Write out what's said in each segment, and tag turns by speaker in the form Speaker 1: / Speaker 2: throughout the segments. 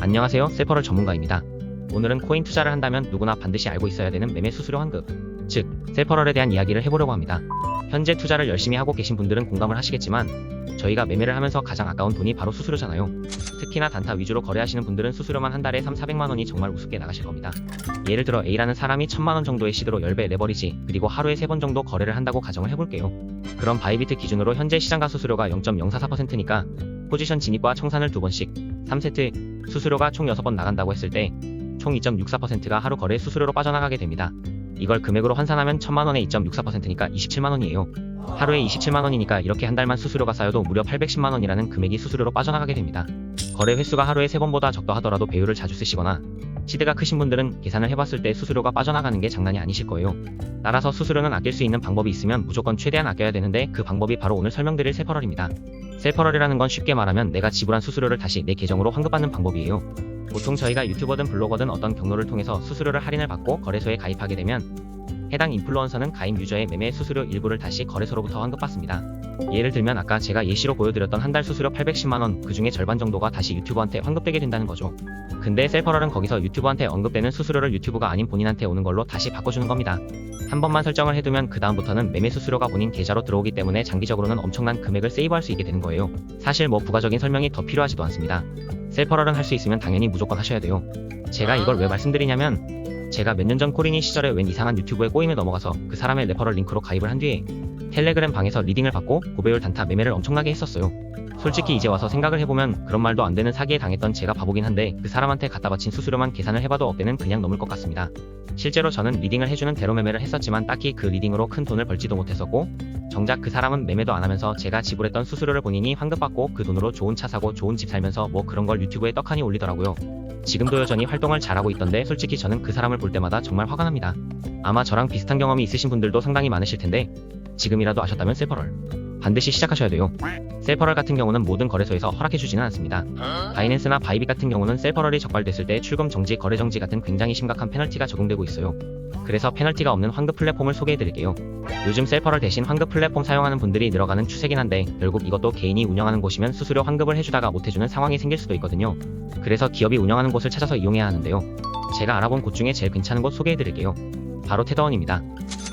Speaker 1: 안녕하세요. 셀퍼럴 전문가입니다. 오늘은 코인 투자를 한다면 누구나 반드시 알고 있어야 되는 매매 수수료 환급, 즉 셀퍼럴에 대한 이야기를 해보려고 합니다. 현재 투자를 열심히 하고 계신 분들은 공감을 하시겠지만 저희가 매매를 하면서 가장 아까운 돈이 바로 수수료잖아요. 특히나 단타 위주로 거래하시는 분들은 수수료만 한 달에 3, 400만 원이 정말 우습게 나가실 겁니다. 예를 들어 A라는 사람이 1000만 원 정도의 시드로 10배 레버리지 그리고 하루에 3번 정도 거래를 한다고 가정을 해볼게요. 그럼 바이비트 기준으로 현재 시장가 수수료가 0.044%니까 포지션 진입과 청산을 두 번씩 3세트 수수료가 총 6번 나간다고 했을 때 총 2.64%가 하루 거래 수수료로 빠져나가게 됩니다. 이걸 금액으로 환산하면 1000만원에 2.64%니까 27만원이에요. 하루에 27만원이니까 이렇게 한 달만 수수료가 쌓여도 무려 810만원이라는 금액이 수수료로 빠져나가게 됩니다. 거래 횟수가 하루에 3번보다 적다 하더라도 배율을 자주 쓰시거나 시드가 크신 분들은 계산을 해봤을 때 수수료가 빠져나가는 게 장난이 아니실 거예요. 따라서 수수료는 아낄 수 있는 방법이 있으면 무조건 최대한 아껴야 되는데 그 방법이 바로 오늘 설명드릴 셀퍼럴입니다. 셀퍼럴이라는 건 쉽게 말하면 내가 지불한 수수료를 다시 내 계정으로 환급받는 방법이에요. 보통 저희가 유튜버든 블로거든 어떤 경로를 통해서 수수료를 할인을 받고 거래소에 가입하게 되면 해당 인플루언서는 가입 유저의 매매 수수료 일부를 다시 거래소로부터 환급받습니다. 예를 들면 아까 제가 예시로 보여드렸던 한 달 수수료 810만원 그 중에 절반 정도가 다시 유튜버한테 환급되게 된다는 거죠. 근데 셀퍼럴은 거기서 유튜버한테 언급되는 수수료를 유튜브가 아닌 본인한테 오는 걸로 다시 바꿔주는 겁니다. 한 번만 설정을 해두면 그 다음부터는 매매 수수료가 본인 계좌로 들어오기 때문에 장기적으로는 엄청난 금액을 세이브할 수 있게 되는 거예요. 사실 뭐 부가적인 설명이 더 필요하지도 않습니다. 셀퍼럴은 할 수 있으면 당연히 무조건 하셔야 돼요. 제가 이걸 왜 말씀드리냐면 제가 몇 년 전 코린이 시절에 웬 이상한 유튜브에 꼬임에 넘어가서 그 사람의 레퍼럴 링크로 가입을 한 뒤에 텔레그램 방에서 리딩을 받고 고배율 단타 매매를 엄청나게 했었어요. 솔직히 이제 와서 생각을 해보면 그런 말도 안 되는 사기에 당했던 제가 바보긴 한데 그 사람한테 갖다 바친 수수료만 계산을 해봐도 억대는 그냥 넘을 것 같습니다. 실제로 저는 리딩을 해주는 대로 매매를 했었지만 딱히 그 리딩으로 큰 돈을 벌지도 못했었고 정작 그 사람은 매매도 안 하면서 제가 지불했던 수수료를 본인이 환급받고 그 돈으로 좋은 차 사고 좋은 집 살면서 뭐 그런 걸 유튜브에 떡하니 올리더라고요. 지금도 여전히 활동을 잘하고 있던데 솔직히 저는 그 사람을 볼 때마다 정말 화가 납니다. 아마 저랑 비슷한 경험이 있으신 분들도 상당히 많으실 텐데 지금이라도 아셨다면 셀퍼럴 반드시 시작하셔야 돼요. 셀퍼럴 같은 경우는 모든 거래소에서 허락해주지는 않습니다. 바이낸스나 바이빗 같은 경우는 셀퍼럴이 적발됐을 때 출금 정지, 거래 정지 같은 굉장히 심각한 페널티가 적용되고 있어요. 그래서 페널티가 없는 환급 플랫폼을 소개해드릴게요. 요즘 셀퍼럴 대신 환급 플랫폼 사용하는 분들이 늘어가는 추세긴 한데 결국 이것도 개인이 운영하는 곳이면 수수료 환급을 해주다가 못해주는 상황이 생길 수도 있거든요. 그래서 기업이 운영하는 곳을 찾아서 이용해야 하는데요. 제가 알아본 곳 중에 제일 괜찮은 곳 소개해드릴게요. 바로 테더원입니다.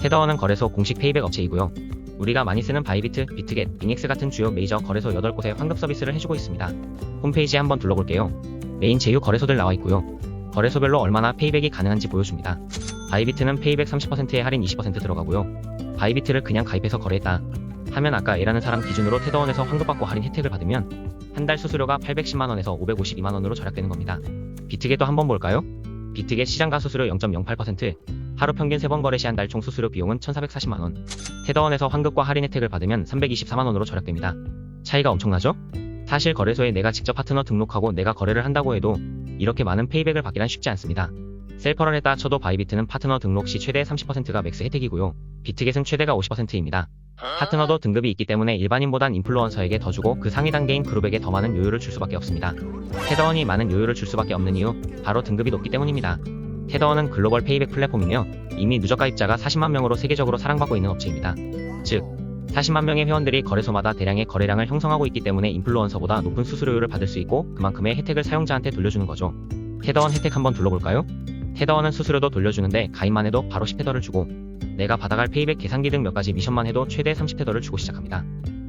Speaker 1: 테더원은 거래소 공식 페이백 업체이고요. 우리가 많이 쓰는 바이비트, 비트겟, 빙엑스 같은 주요 메이저 거래소 8곳에 환급 서비스를 해주고 있습니다. 홈페이지에 한번 둘러볼게요. 메인 제휴 거래소들 나와 있고요. 거래소별로 얼마나 페이백이 가능한지 보여줍니다. 바이비트는 페이백 30%에 할인 20% 들어가고요. 바이비트를 그냥 가입해서 거래했다. 하면 아까 A라는 사람 기준으로 테더원에서 환급받고 할인 혜택을 받으면 한 달 수수료가 810만원에서 552만원으로 절약되는 겁니다. 비트겟도 한번 볼까요? 비트겟 시장가 수수료 0.08%, 하루 평균 3번 거래 시한달총 수수료 비용은 1,440만원. 테더원에서 환급과 할인 혜택을 받으면 324만원으로 절약됩니다. 차이가 엄청나죠? 사실 거래소에 내가 직접 파트너 등록하고 내가 거래를 한다고 해도 이렇게 많은 페이백을 받기란 쉽지 않습니다. 셀퍼런에 따라 쳐도 바이비트는 파트너 등록 시 최대 30%가 맥스 혜택이고요. 비트겟은 최대가 50%입니다. 파트너도 등급이 있기 때문에 일반인보단 인플루언서에게 더 주고 그 상위 단계인 그룹에게 더 많은 요율을 줄 수밖에 없습니다. 테더원이 많은 요율을 줄 수밖에 없는 이유 바로 등급이 높기 때문입니다. 테더원은 글로벌 페이백 플랫폼이며 이미 누적 가입자가 40만 명으로 세계적으로 사랑받고 있는 업체입니다. 즉 40만 명의 회원들이 거래소마다 대량의 거래량을 형성하고 있기 때문에 인플루언서보다 높은 수수료율을 받을 수 있고 그만큼의 혜택을 사용자한테 돌려주는 거죠. 테더원 혜택 한번 둘러볼까요? 테더원은 수수료도 돌려주는데 가입만 해도 바로 10테더를 주고 내가 받아갈 페이백 계산기 등 몇 가지 미션만 해도 최대 30테더를 주고 시작합니다.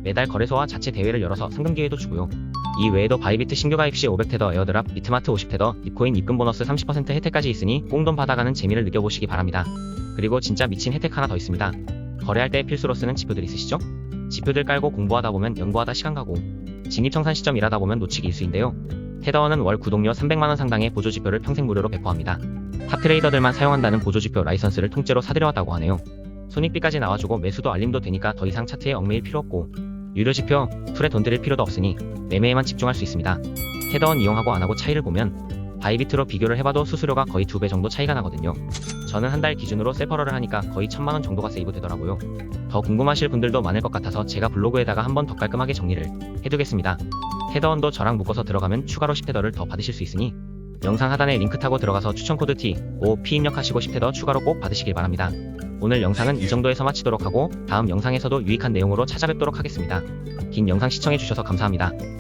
Speaker 1: 매달 거래소와 자체 대회를 열어서 상금 기회도 주고요. 이 외에도 바이비트 신규 가입 시 500테더 에어드랍, 비트마트 50테더, bitcoin 입금 보너스 30% 혜택까지 있으니 꽁돈 받아가는 재미를 느껴보시기 바랍니다. 그리고 진짜 미친 혜택 하나 더 있습니다. 거래할 때 필수로 쓰는 지표들 있으시죠? 지표들 깔고 공부하다 보면 연구하다 시간 가고 진입청산 시점 일하다 보면 놓치기 일수인데요. 테더원은 월 구독료 300만원 상당의 보조지표를 평생 무료로 배포합니다. 탑 트레이더들만 사용한다는 보조지표 라이선스를 통째로 사들여왔다고 하네요. 손익비까지 나와주고 매수도 알림도 되니까 더 이상 차트에 얽매일 필요 없고 유료지표, 툴에 돈 들일 필요도 없으니 매매에만 집중할 수 있습니다. 테더원 이용하고 안하고 차이를 보면 바이비트로 비교를 해봐도 수수료가 거의 두 배 정도 차이가 나거든요. 저는 한 달 기준으로 세퍼럴을 하니까 거의 천만원 정도가 세이브 되더라고요. 더 궁금하실 분들도 많을 것 같아서 제가 블로그에다가 한번 더 깔끔하게 정리를 해두겠습니다. 테더원도 저랑 묶어서 들어가면 추가로 10테더를 더 받으실 수 있으니 영상 하단에 링크 타고 들어가서 추천 코드 T, O, P 입력하시고 10테더 추가로 꼭 받으시길 바랍니다. 오늘 영상은 이 정도에서 마치도록 하고 다음 영상에서도 유익한 내용으로 찾아뵙도록 하겠습니다. 긴 영상 시청해주셔서 감사합니다.